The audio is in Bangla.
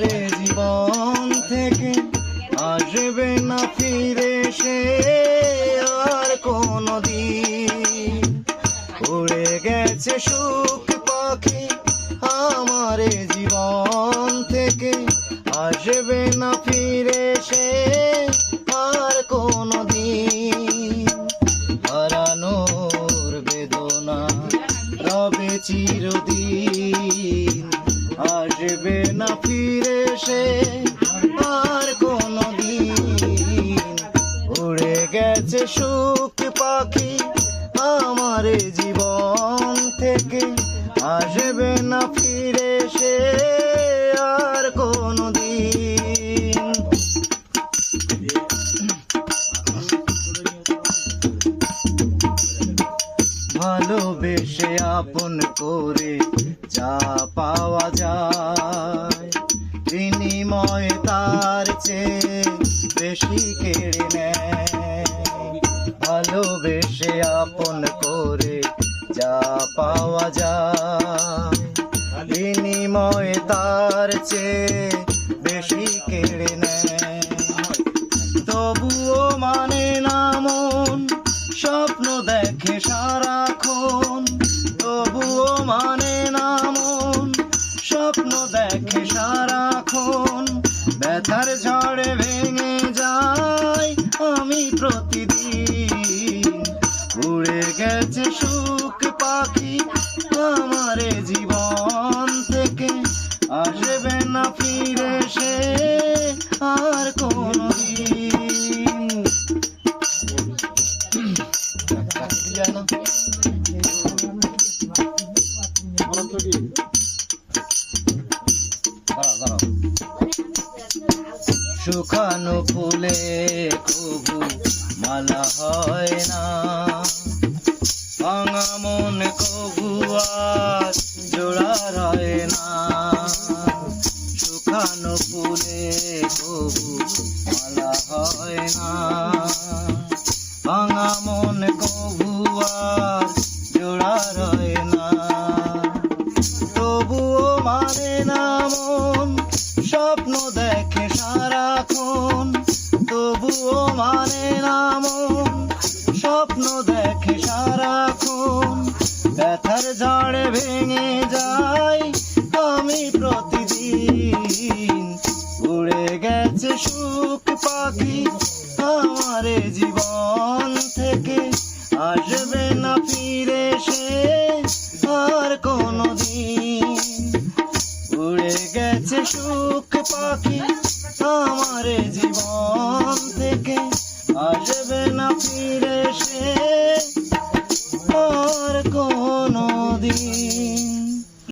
আমারে জীবন থেকে আসবে না ফিরে সে আর কোনো দিন উড়ে গেছে সুখ পাখি আমারে জীবন থেকে আসবে না ফিরে সে আর কোনো দিন হারানোর বেদনা রবে চিরদিন, আসবে না ফিরে সে আর কোনো দিন উড়ে গেছে সুখ পাখি আমার জীবন থেকে। আসবে না ফিরে সে আর কোনো দিন ভালোবেসে আপন করে যা পাওয়া যায়। বিনিময়ে তার চেয়ে বেশি কেড়ে নেয়। ভালোবেসে আপন করে যা পাওয়া যায়। বিনিময় তার চেয়ে বেশি কেড়ে নেয়। সারাক্ষণ ব্যথার ঝড়ে ভেঙে যায়। আমি প্রতিদিন শুকানো ফুলে কবু মালা হয় না। ভাঙা মন কবু আর জোড়া রয় না। শুকানো ফুলে কবু মালা হয় না। ভাঙা মন কবু আর জোড়া রয় না। তবুও মানে না মন, স্বপ্ন পাখি আমার জীবন থেকে আসবে না ফিরে সে।